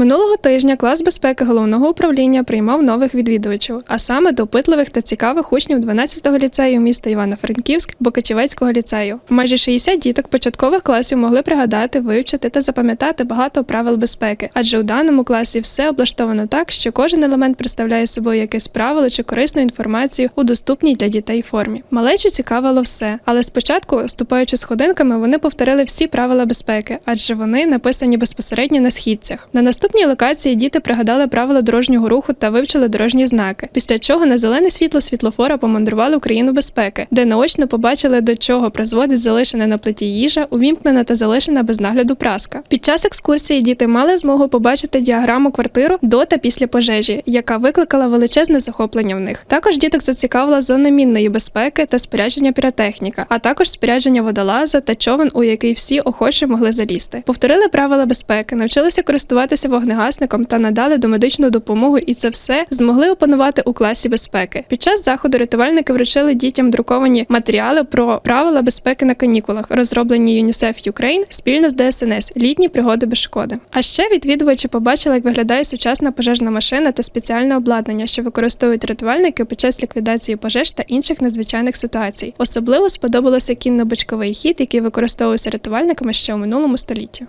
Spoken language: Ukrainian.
Минулого тижня клас безпеки головного управління приймав нових відвідувачів, а саме допитливих та цікавих учнів 12-го ліцею міста Івано-Франківськ Бокачівецького ліцею. Майже 60 діток початкових класів могли пригадати, вивчити та запам'ятати багато правил безпеки, адже у даному класі все облаштовано так, що кожен елемент представляє собою якесь правило чи корисну інформацію у доступній для дітей формі. Малечу цікавило все, але спочатку, ступаючи сходинками, вони повторили всі правила безпеки, адже вони написані безпосередньо на східцях. На наступній локації діти пригадали правила дорожнього руху та вивчили дорожні знаки. Після чого на зелене світло світлофора помандрували в країну безпеки, де наочно побачили, до чого призводить залишена на плиті їжа, увімкнена та залишена без нагляду праска. Під час екскурсії діти мали змогу побачити діаграму квартиру до та після пожежі, яка викликала величезне захоплення в них. Також діток зацікавила зона мінної безпеки та спорядження піротехніка, а також спорядження водолаза та човен, у який всі охоче могли залізти. Повторили правила безпеки, навчилися користуватися вогнегасником та надали домедичну допомогу, і це все змогли опанувати у класі безпеки. Під час заходу рятувальники вручили дітям друковані матеріали про правила безпеки на канікулах, розроблені UNICEF Ukraine спільно з ДСНС літні пригоди без шкоди. А ще відвідувачі побачили, як виглядає сучасна пожежна машина та спеціальне обладнання, що використовують рятувальники під час ліквідації пожеж та інших надзвичайних ситуацій. Особливо сподобалося кінно-бочковий хід, який використовувався рятувальниками ще у минулому столітті.